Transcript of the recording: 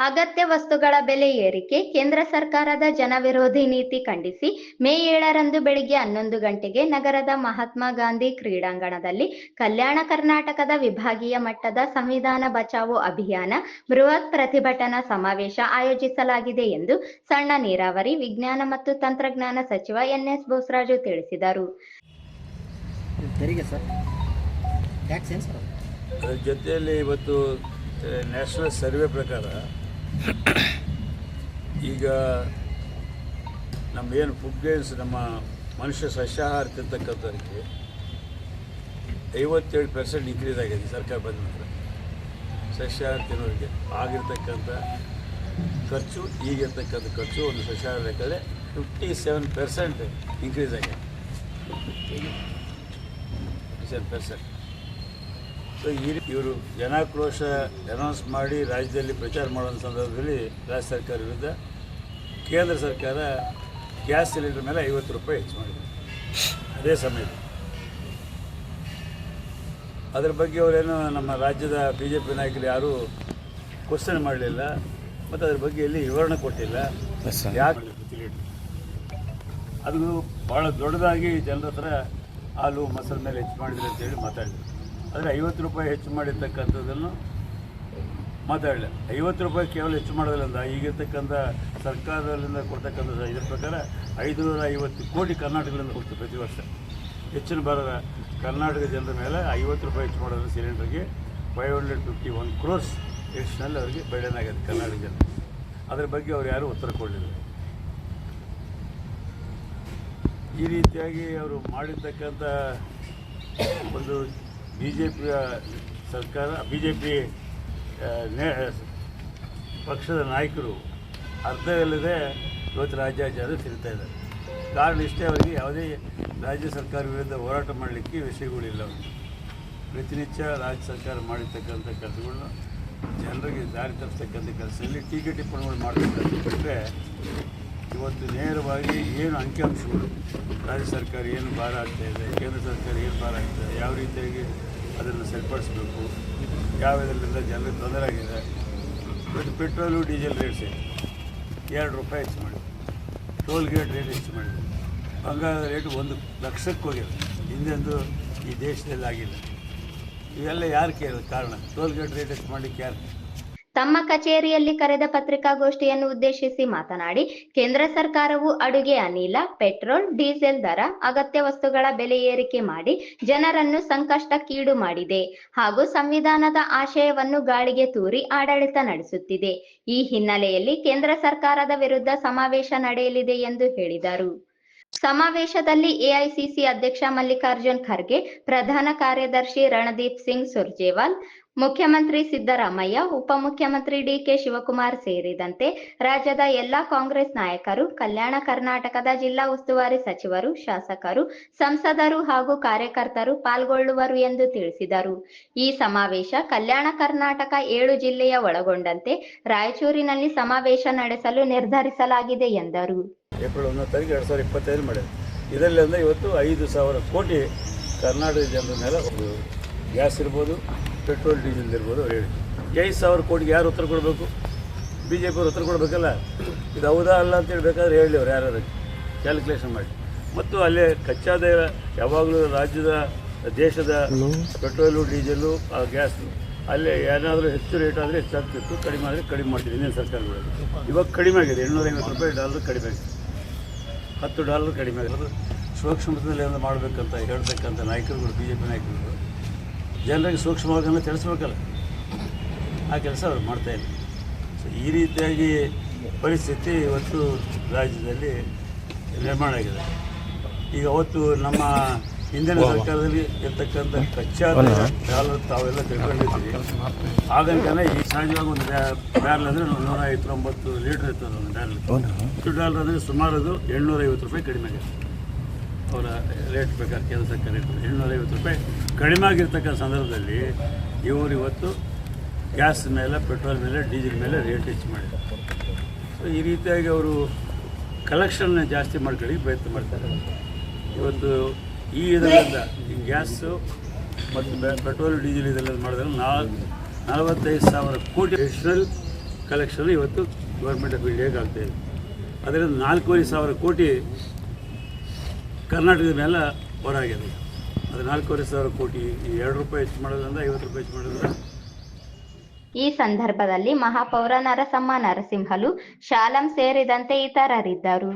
ಅಗತ್ಯ ವಸ್ತುಗಳ ಬೆಲೆ ಏರಿಕೆ ಕೇಂದ್ರ ಸರ್ಕಾರದ ಜನವಿರೋಧಿ ನೀತಿ ಖಂಡಿಸಿ ಮೇ ಏಳರಂದು ಬೆಳಿಗ್ಗೆ ಹನ್ನೊಂದು ಗಂಟೆಗೆ ನಗರದ ಮಹಾತ್ಮ ಗಾಂಧಿ ಕ್ರೀಡಾಂಗಣದಲ್ಲಿ ಕಲ್ಯಾಣ ಕರ್ನಾಟಕದ ವಿಭಾಗೀಯ ಮಟ್ಟದ ಸಂವಿಧಾನ ಬಚಾವೋ ಅಭಿಯಾನ ಬೃಹತ್ ಪ್ರತಿಭಟನಾ ಸಮಾವೇಶ ಆಯೋಜಿಸಲಾಗಿದೆ ಎಂದು ಸಣ್ಣ ನೀರಾವರಿ ವಿಜ್ಞಾನ ಮತ್ತು ತಂತ್ರಜ್ಞಾನ ಸಚಿವ ಎನ್ಎಸ್ ಬೋಸರಾಜು ತಿಳಿಸಿದರು. ಇದು ಸರ್? ಟ್ಯಾಕ್ಸ್ ಸರ್ ಅದರ ಜೊತೆಯಲ್ಲಿ ಇವತ್ತು ನ್ಯಾಷನಲ್ ಸರ್ವೆ ಪ್ರಕಾರ ಈಗ ನಮ್ಮೇನು ಫುಡ್ ಗ್ರೇನ್ಸ್ ನಮ್ಮ ಮನುಷ್ಯ ಸಸ್ಯಾಹಾರ ತಿಂತಕ್ಕಂಥವ್ರಿಗೆ ಐವತ್ತೇಳು ಪರ್ಸೆಂಟ್ ಇನ್ಕ್ರೀಸ್ ಆಗಿದೆ ಸರ್ಕಾರ ಬಂದ ನಂತರ. ಸಸ್ಯಾಹಾರ ತಿನ್ನೋರಿಗೆ ಆಗಿರ್ತಕ್ಕಂಥ ಖರ್ಚು, ಈಗಿರ್ತಕ್ಕಂಥ ಖರ್ಚು ಒಂದು ಸಸ್ಯಾಹಾರ ಲೆಕ್ಕದಲ್ಲಿ ಫಿಫ್ಟಿ ಸೆವೆನ್ ಪರ್ಸೆಂಟ್ ಇನ್ಕ್ರೀಸ್ ಆಗಿದೆ. ಫಿಫ್ಟಿ ಸೆವೆನ್ ಪರ್ಸೆಂಟ್ ಸೊ ಈ ರೀತಿ ಇವರು ಜನಾಕ್ರೋಶ ಅನೌನ್ಸ್ ಮಾಡಿ ರಾಜ್ಯದಲ್ಲಿ ಪ್ರಚಾರ ಮಾಡೋ ಸಂದರ್ಭದಲ್ಲಿ ರಾಜ್ಯ ಸರ್ಕಾರ ವಿರುದ್ಧ ಕೇಂದ್ರ ಸರ್ಕಾರ ಗ್ಯಾಸ್ ಸಿಲಿಂಡರ್ ಮೇಲೆ ಐವತ್ತು ರೂಪಾಯಿ ಹೆಚ್ಚು ಮಾಡಿದೆ. ಅದೇ ಸಮಯದಲ್ಲಿ. ಅದರ ಬಗ್ಗೆ ಅವರೇನು ನಮ್ಮ ರಾಜ್ಯದ ಬಿ ಜೆ ಪಿ ನಾಯಕರು ಯಾರೂ ಕ್ವಶನ್ ಮಾಡಲಿಲ್ಲ ಮತ್ತು ಅದ್ರ ಬಗ್ಗೆ ಎಲ್ಲಿ ವಿವರಣೆ ಕೊಟ್ಟಿಲ್ಲ. ಯಾಕೆ ಅದು ಭಾಳ ದೊಡ್ಡದಾಗಿ ಜನರ ಹತ್ರ ಹಾಲು ಮೊಸರು ಮೇಲೆ ಹೆಚ್ಚು ಮಾಡಿದ್ರು ಅಂತೇಳಿ ಮಾತಾಡಿದ್ರು. ಆದರೆ ಐವತ್ತು ರೂಪಾಯಿ ಹೆಚ್ಚು ಮಾಡಿರ್ತಕ್ಕಂಥದ್ದನ್ನು ಮಾತಾಡಲಿಲ್ಲ ಐವತ್ತು ರೂಪಾಯಿ ಕೇವಲ ಹೆಚ್ಚು ಮಾಡೋದಿಲ್ಲ ಈಗಿರ್ತಕ್ಕಂಥ ಸರ್ಕಾರದಿಂದ ಕೊಡ್ತಕ್ಕಂಥ ಇದ್ರ ಪ್ರಕಾರ ಐದುನೂರ ಐವತ್ತು ಕೋಟಿ ಕರ್ನಾಟಕದಿಂದ ಹೋಗ್ತದೆ ಪ್ರತಿ ವರ್ಷ. ಹೆಚ್ಚಿನ ಭಾಗದ ಕರ್ನಾಟಕ ಜನರ ಮೇಲೆ ಐವತ್ತು ರೂಪಾಯಿ ಹೆಚ್ಚು ಮಾಡೋದು ಸಿಲಿಂಡರ್ಗೆ five hundred fifty one crores ಎಷ್ಟಿನಲ್ಲಿ ಅವರಿಗೆ ಬೆಳೆನ ಆಗಿದೆ ಕರ್ನಾಟಕ ಜನ ಅದ್ರ ಬಗ್ಗೆ ಅವ್ರು ಯಾರೂ ಉತ್ತರ ಕೊಡಲಿಲ್ಲ. ಈ ರೀತಿಯಾಗಿ ಅವರು ಮಾಡಿರ್ತಕ್ಕಂಥ ಒಂದು ಬಿ ಜೆ ಪಿಯ ಸರ್ಕಾರ ಬಿ ಜೆ ಪಿ ಪಕ್ಷದ ನಾಯಕರು ಅರ್ಥವಿಲ್ಲದೆ ಇವತ್ತು ರಾಜ್ಯಾಚಾರ ತಿರುತ್ತಾ ಇದ್ದಾರೆ. ಕಾರಣ ಇಷ್ಟೇ, ಅವರಿಗೆ ಯಾವುದೇ ರಾಜ್ಯ ಸರ್ಕಾರ ವಿರುದ್ಧ ಹೋರಾಟ ಮಾಡಲಿಕ್ಕೆ ವಿಷಯಗಳಿಲ್ಲ ಪ್ರತಿನಿತ್ಯ ರಾಜ್ಯ ಸರ್ಕಾರ ಮಾಡಿರ್ತಕ್ಕಂಥ ಕೆಲಸಗಳನ್ನ ಜನರಿಗೆ ದಾರಿ ತಪ್ಪಿಸ್ತಕ್ಕಂಥ ಕೆಲಸದಲ್ಲಿ ಟೀಕೆ ಟಿಪ್ಪಣಿಗಳು ಮಾಡ್ತಕ್ಕಂಥ ಬಿಟ್ಟರೆ ಇವತ್ತು ನೇರವಾಗಿ ಏನು ಅಂಕಿಅಂಶಗಳು? ರಾಜ್ಯ ಸರ್ಕಾರ ಏನು ಭಾರ ಆಗ್ತಾ ಇದೆ? ಕೇಂದ್ರ ಸರ್ಕಾರ ಏನು ಭಾರ ಆಗ್ತಾ ಯಾವ ರೀತಿಯಾಗಿ ಅದನ್ನು ಸರಿಪಡಿಸಬೇಕು? ಯಾವ ಇದರಿಂದ ಜನರಿಗೆ ತೊಂದರೆ ಆಗಿದೆ? ಇವತ್ತು ಪೆಟ್ರೋಲು, ಡೀಸೆಲ್ ರೇಟ್ಸ್ ಎರಡು ರೂಪಾಯಿ ಹೆಚ್ಚು ಮಾಡಿದೆ. ಟೋಲ್ ಗೇಟ್ ರೇಟ್ ಹೆಚ್ಚು ಮಾಡಿದೆ. ಬಂಗಾರದ ರೇಟ್ ಒಂದು ಲಕ್ಷಕ್ಕೆ ಹೋಗಿದೆ. ಹಿಂದೆಂದು ಈ ದೇಶದಲ್ಲಿ ಆಗಿಲ್ಲ ಇವೆಲ್ಲ ಯಾರು ಕೇಳಿದ ಕಾರಣ? ಟೋಲ್ ಗೇಟ್ ರೇಟ್ ಹೆಚ್ಚು ಮಾಡಲಿಕ್ಕೆ ಯಾರು? ತಮ್ಮ ಕಚೇರಿಯಲ್ಲಿ ಕರೆದ ಪತ್ರಿಕಾಗೋಷ್ಠಿಯನ್ನು ಉದ್ದೇಶಿಸಿ ಮಾತನಾಡಿ, ಕೇಂದ್ರ ಸರ್ಕಾರವು ಅಡುಗೆ ಅನಿಲ, ಪೆಟ್ರೋಲ್, ಡೀಸೆಲ್ ದರ, ಅಗತ್ಯ ವಸ್ತುಗಳ ಬೆಲೆ ಏರಿಕೆ ಮಾಡಿ ಜನರನ್ನು ಸಂಕಷ್ಟಕ್ಕೀಡು ಮಾಡಿದೆ ಹಾಗೂ ಸಂವಿಧಾನದ ಆಶಯವನ್ನು ಗಾಳಿಗೆ ತೂರಿ ಆಡಳಿತ ನಡೆಸುತ್ತಿದೆ. ಈ ಹಿನ್ನೆಲೆಯಲ್ಲಿ ಕೇಂದ್ರ ಸರ್ಕಾರದ ವಿರುದ್ಧ ಸಮಾವೇಶ ನಡೆಯಲಿದೆ ಎಂದು ಹೇಳಿದರು. ಸಮಾವೇಶದಲ್ಲಿ ಎಐಸಿಸಿ ಅಧ್ಯಕ್ಷ ಮಲ್ಲಿಕಾರ್ಜುನ್ ಖರ್ಗೆ, ಪ್ರಧಾನ ಕಾರ್ಯದರ್ಶಿ ರಣದೀಪ್ ಸಿಂಗ್ ಸುರ್ಜೇವಾಲ್ ಮುಖ್ಯಮಂತ್ರಿ ಸಿದ್ದರಾಮಯ್ಯ ಉಪಮುಖ್ಯಮಂತ್ರಿ ಡಿಕೆ ಶಿವಕುಮಾರ್ ಸೇರಿದಂತೆ ರಾಜ್ಯದ ಎಲ್ಲಾ ಕಾಂಗ್ರೆಸ್ ನಾಯಕರು, ಕಲ್ಯಾಣ ಕರ್ನಾಟಕದ ಜಿಲ್ಲಾ ಉಸ್ತುವಾರಿ ಸಚಿವರು, ಶಾಸಕರು, ಸಂಸದರು ಹಾಗೂ ಕಾರ್ಯಕರ್ತರು ಪಾಲ್ಗೊಳ್ಳುವರು ಎಂದು ತಿಳಿಸಿದರು. ಈ ಸಮಾವೇಶ ಕಲ್ಯಾಣ ಕರ್ನಾಟಕ ಏಳು ಜಿಲ್ಲೆಯ ಒಳಗೊಂಡಂತೆ ರಾಯಚೂರಿನಲ್ಲಿ ಸಮಾವೇಶ ನಡೆಸಲು ನಿರ್ಧರಿಸಲಾಗಿದೆ ಎಂದರು. ಇದರಲ್ಲಿ ಇವತ್ತು ಐದು ಸಾವಿರ ಕೋಟಿ ಕರ್ನಾಟಕ ಜನರ ಮೇಲೆ ಗ್ಯಾಸ್ ಇರ್ಬೋದು ಪೆಟ್ರೋಲ್ ಡೀಸೆಲ್ ಇರ್ಬೋದು ಅವ್ರು ಹೇಳಿ. ಐದು ಸಾವಿರ ಕೋಟಿಗೆ ಯಾರು ಉತ್ತರ ಕೊಡಬೇಕು? ಬಿ ಜೆ ಪಿಯವ್ರು ಉತ್ತರ ಕೊಡಬೇಕಲ್ಲ? ಇದು ಹೌದಾ ಅಲ್ಲ ಅಂತ ಹೇಳ್ಬೇಕಾದ್ರೆ ಹೇಳಿ ಅವ್ರು ಯಾರು ಕ್ಯಾಲ್ಕುಲೇಷನ್ ಮಾಡಿ. ಮತ್ತು ಅಲ್ಲೇ ಕಚ್ಚಾದ ಯಾವಾಗಲೂ ರಾಜ್ಯದ ದೇಶದ ಪೆಟ್ರೋಲು ಡೀಸೆಲು ಆ ಗ್ಯಾಸ್ ಅಲ್ಲೇ ಏನಾದರೂ ಹೆಚ್ಚು ರೇಟ್ ಆದರೆ ಹೆಚ್ಚಾಗ್ತಿತ್ತು. ಕಡಿಮೆ ಆದರೆ ಕಡಿಮೆ ಮಾಡ್ತಿದ್ದೆ ಇನ್ನೇನು ಸರ್ಕಾರಗಳು. ಇವಾಗ ಕಡಿಮೆ ಆಗಿದೆ. ಎಂಟುನೂರೈವತ್ತು ರೂಪಾಯಿ ಡಾಲರ್ ಕಡಿಮೆ ಆಗಿದೆ. ಹತ್ತು ಡಾಲರ್ ಕಡಿಮೆ ಆಗಿದೆ. ಸೂಕ್ಷ್ಮದಲ್ಲಿ ಏನು ಮಾಡಬೇಕಂತ ಹೇಳ್ತಕ್ಕಂಥ ನಾಯಕರುಗಳು ಬಿ ಜೆ ಪಿ ನಾಯಕರುಗಳು? ಜನರಿಗೆ ಸೂಕ್ಷ್ಮವಾಗಿ ತಿಳಿಸ್ಬೇಕಲ್ಲ. ಆ ಕೆಲಸ ಅವ್ರು ಮಾಡ್ತಾಯಿಲ್ಲ ಸೊ ಈ ರೀತಿಯಾಗಿ ಪರಿಸ್ಥಿತಿ ಇವತ್ತು ರಾಜ್ಯದಲ್ಲಿ ನಿರ್ಮಾಣ ಆಗಿದೆ. ಈಗ ಅವತ್ತು ನಮ್ಮ ಹಿಂದಿನ ಸರ್ಕಾರದಲ್ಲಿ ಇರ್ತಕ್ಕಂಥ ಕಚ್ಚಾ ಡಾಲರ್ ತಾವೆಲ್ಲ ತಿಳ್ಕೊಂಡಿದ್ದೀವಿ ಆಗಂತನೇ ಈ ಸಹಜವಾಗಿ ಒಂದು ಬ್ಯಾರಲ್ ಅಂದರೆ ನೂರ ಐವತ್ತೊಂಬತ್ತು ಲೀಟ್ರ್ ಇರ್ತದೆ ಒಂದು ಬ್ಯಾರಲ್. ಡಾಲರ್ ಅಂದರೆ ಸುಮಾರು ಅದು ಏಳ್ನೂರೈವತ್ತು ರೂಪಾಯಿ ಕಡಿಮೆ ಆಗಿದೆ. ಅವರ ರೇಟ್ ಬೇಕಾದ್ರೆ ಕೆಲಸಕ್ಕೆ ರೇಟ್ ಐವತ್ತು ರೂಪಾಯಿ ಕಡಿಮೆ ಆಗಿರ್ತಕ್ಕಂಥ ಸಂದರ್ಭದಲ್ಲಿ ಇವರು ಇವತ್ತು ಗ್ಯಾಸ್ ಮೇಲೆ, ಪೆಟ್ರೋಲ್ ಮೇಲೆ, ಡೀಸೆಲ್ ಮೇಲೆ ರೇಟ್ ಹೆಚ್ಚು ಮಾಡಿದ್ದಾರೆ. ಸೊ ಈ ರೀತಿಯಾಗಿ ಅವರು ಕಲೆಕ್ಷನ್ನ ಜಾಸ್ತಿ ಮಾಡ್ಕೊಳ್ಳಿ ಪ್ರಯತ್ನ ಮಾಡ್ತಾರೆ. ಇವತ್ತು ಈ ಇದರಿಂದ ಈ ಗ್ಯಾಸು ಮತ್ತು ಪೆಟ್ರೋಲ್, ಡೀಸೆಲ್ ಇದೆಲ್ಲ ಮಾಡಿದ್ರೆ ನಾಲ್, ನಲವತ್ತೈದು ಸಾವಿರ ಕೋಟಿ ಅಡಿಷನಲ್ ಕಲೆಕ್ಷನ್ ಇವತ್ತು ಗೌರ್ಮೆಂಟ್ ಆಫ್ ಇಂಡಿಯಾಗೆ ಆಗ್ತಾಯಿದೆ ಅದರಿಂದ ನಾಲ್ಕೂವರೆ ಸಾವಿರ ಕೋಟಿ ಕರ್ನಾಟಕದ ಮೇಲೆ ಹೊರಾಗಿದೆ ಅದು ನಾಲ್ಕೂವರೆ ಸಾವಿರ ಕೋಟಿ ಎರಡು ರೂಪಾಯಿ ಹೆಚ್ಚು ಮಾಡೋದ್ರಿಂದ ಐವತ್ತು ರೂಪಾಯಿ ಹೆಚ್ಚು ಮಾಡೋದ್ರಿಂದ ಈ ಸಂದರ್ಭದಲ್ಲಿ ಮಹಾಪೌರ ನರಸಮ್ಮ ನರಸಿಂಹಲು, ಶಾಲಂ ಸೇರಿದಂತೆ ಇತರರಿದ್ದರು.